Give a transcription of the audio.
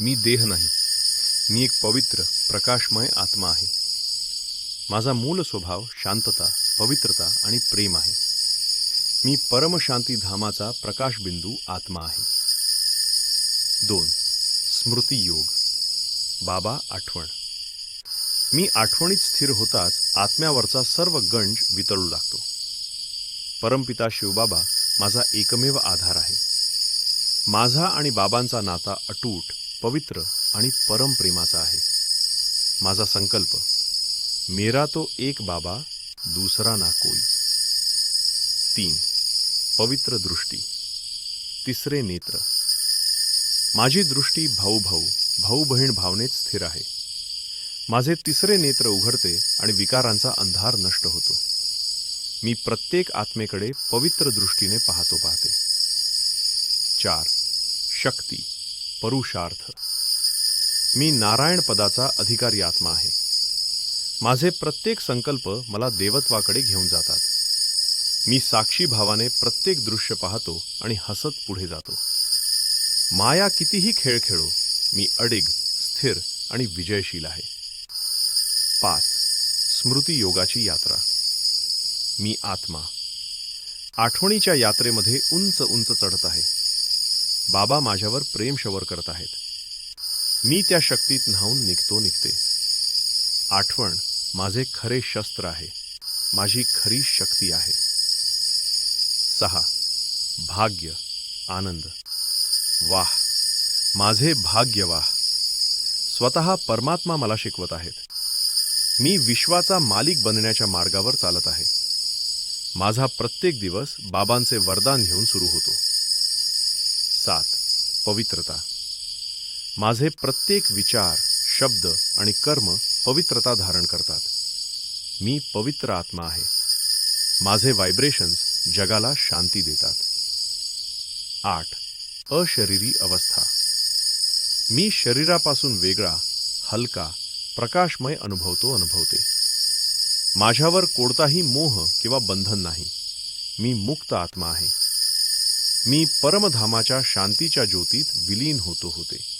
मी देह नाही. मी एक पवित्र प्रकाशमय आत्मा आहे. माझा मूल स्वभाव शांतता पवित्रता आणि प्रेम आहे. मी परमशांती धामाचा प्रकाशबिंदू आत्मा आहे. दोन. स्मृती योग. बाबा आठवण. मी आठवणीत स्थिर होताच आत्म्यावरचा सर्व गंज वितळू लागतो. परमपिता शिवबाबा माझा एकमेव आधार आहे. माझा आणि बाबांचा नाता अटूट पवित्र आणि परमप्रेमाचा आहे. माझा संकल्प मेरा तो एक बाबा दुसरा ना कोई. तीन पवित्र दृष्टी. तिसरे नेत्र. माझी दृष्टी भाऊ भाऊ भाऊ बहीण भावनेत स्थिर आहे. माझे तिसरे नेत्र उघडते आणि विकारांचा अंधार नष्ट होतो. मी प्रत्येक आत्मेकडे पवित्र दृष्टीने पाहतो पाहते. चार शक्ती. परुषार्थ. मी नारायण पदाचा अधिकारी आत्मा आहे. माझे प्रत्येक संकल्प मला देवत्वाकडे घेऊन जातात. मी साक्षी भावाने प्रत्येक दृश्य पाहतो आणि हसत पुढे जातो. माया कितीही खेळ खेळो मी अडिग स्थिर आणि विजयशील आहे. पाच. स्मृती योगाची यात्रा. मी आत्मा. आठवणीच्या यात्रेमध्ये उंच उंच चढत आहे. बाबा माझ्यावर प्रेम शवर करत आहेत. मी त्या शक्तीत न्हावून निघतो निघते. आठवण माझे खरे शस्त्र आहे. माझी खरी शक्ती आहे. सहा. भाग्य आनंद. वाह! माझे भाग्य वाह! स्वतः परमात्मा मला शिकवत आहेत. मी विश्वाचा मालिक बनण्याच्या मार्गावर चालत आहे. माझा प्रत्येक दिवस बाबांचे वरदान घेऊन सुरू होतो. सात पवित्रता. माझे प्रत्येक विचार शब्द आणि कर्म पवित्रता धारण करतात. मी पवित्र आत्मा आहे. माझे व्हायब्रेशन्स जगाला शांती देतात. आठ अशरीरी अवस्था. मी शरीरापासून वेगळा हलका प्रकाशमय अनुभवतो अनुभवते. माझ्यावर कोणताही मोह किंवा बंधन नाही. मी मुक्त आत्मा आहे. मी परमधामाच्या शांतीच्या ज्योतीत विलीन होतो होते.